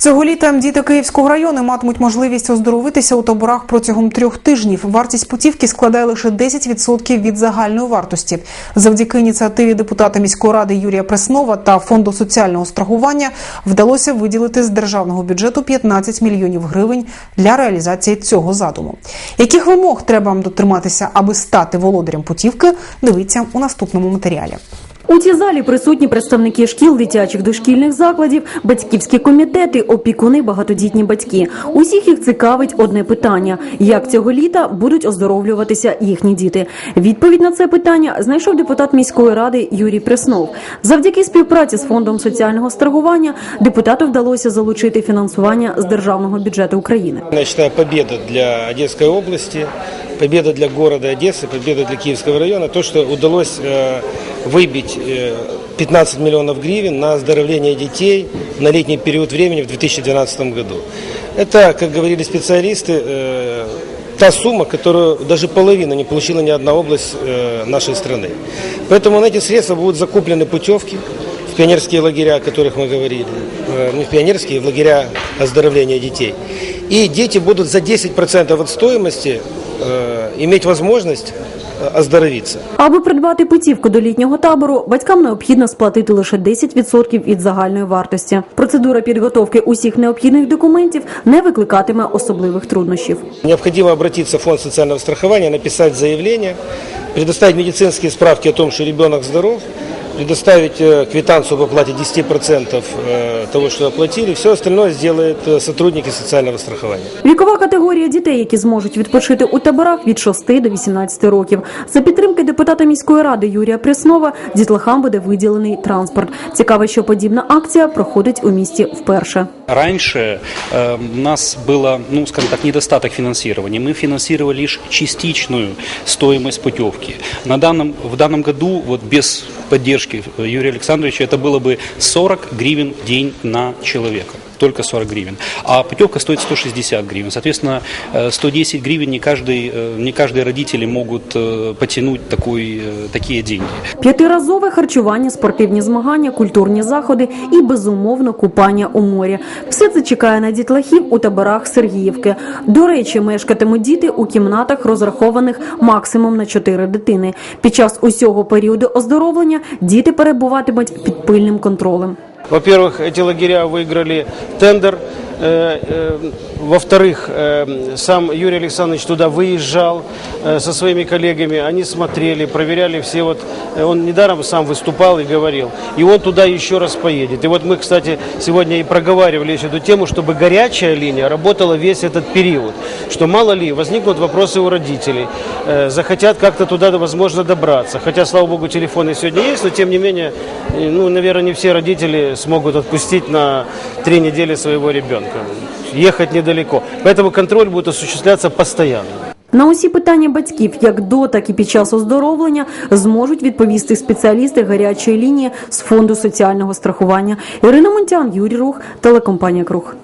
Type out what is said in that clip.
Цього літа діти Київського району матимуть можливість оздоровитися у таборах протягом трьох тижнів. Вартість путівки складає лише 10% від загальної вартості. Завдяки ініціативі депутата міської ради Юрія Преснова та фонду соціального страхування вдалося виділити з державного бюджету 15 мільйонів гривень для реалізації цього задуму. Яких вимог треба дотриматися, аби стати володарем путівки? Дивіться у наступному матеріалі. У цій залі присутні представники шкіл, дитячих дошкільних закладів, батьківські комітети, опікуни, багатодітні батьки. Усіх їх цікавить одне питання: як цього літа будуть оздоровлюватися їхні діти? Відповідь на це питання знайшов депутат міської ради Юрій Преснов. Завдяки співпраці з фондом соціального страхування депутату вдалося залучити фінансування з державного бюджету України. Считаю, победа для Одесской области, победа для города Одессы, победа для Киевского района, то, что удалось э, выбить э, 15 миллионов гривен на оздоровление детей на летний период времени в 2012 году. Это, как говорили специалисты, э, та сумма, которую даже половину не получила ни одна область э, нашей страны. Поэтому на эти средства будут закуплены путевки в пионерские лагеря, о которых мы говорили, э, не в пионерские, в лагеря оздоровления детей. И дети будут за 10% от стоимости э, иметь возможность э, оздоровиться. Аби придбати путівку до літнього табору, батькам необхідно сплатити лише 10% від загальної вартості. Процедура підготовки усіх необхідних документів не викликатиме особливих труднощів. Необхідно обратиться в фонд соціального страхування, написати заявлення, предоставити медицинські справки о том, що ребенок здоров, предоставить э, квитанцию об оплате 10% э, того, что оплатили. Все остальное сделают э, сотрудники социального страхования. Вікова категорія дітей, які зможуть відпочити у таборах від 6 до 18 років. За підтримки депутата міської ради Юрія Преснова дітлахам буде виділений транспорт. Цікаво, що подібна акція проходить у місті вперше. Раньше э, у нас было, ну, скажем так, недостаток финансирования. Мы финансировали лишь частичную стоимость путевки. На данном, в данном году, вот без поддержки Юрия Александровича, это было бы 40 гривен в день на человека. Только 40 гривен. А путевка стоит 160 гривен. Соответственно, э, 110 гривен не каждый, э, не каждые родители могут э, потянуть такой, э, такие деньги. П'ятиразове харчування, спортивні змагання, культурні заходи і безумовно купання у морі. Все це чекає на дітлахів у таборах Сергіївки. До речі, мешкатимуть діти у кімнатах, розрахованих максимум на 4 дитини. Під час усього періоду оздоровлення діти перебуватимуть під пильним контролем. Во-первых, эти лагеря выиграли тендер. Э, э, Во-вторых, э, сам Юрий Александрович туда выезжал со своими коллегами. Они смотрели, проверяли все. Вот, он недаром сам выступал и говорил. И он туда еще раз поедет. И вот мы, кстати, сегодня и проговаривали еще эту тему, чтобы горячая линия работала весь этот период. Что мало ли, возникнут вопросы у родителей. Захотят как-то туда, возможно, добраться. Хотя, слава богу, телефоны сегодня есть, но тем не менее, ну, наверное, не все родители смогут отпустить на три недели своего ребенка. Ехать недалеко. Поэтому контроль будет осуществляться постоянно. На усі питання батьків, як до, так і під час оздоровлення, зможуть відповісти спеціалісти гарячої лінії з фонду соціального страхування. Ірина Монтян, Юрій Рух, телекомпанія Круг.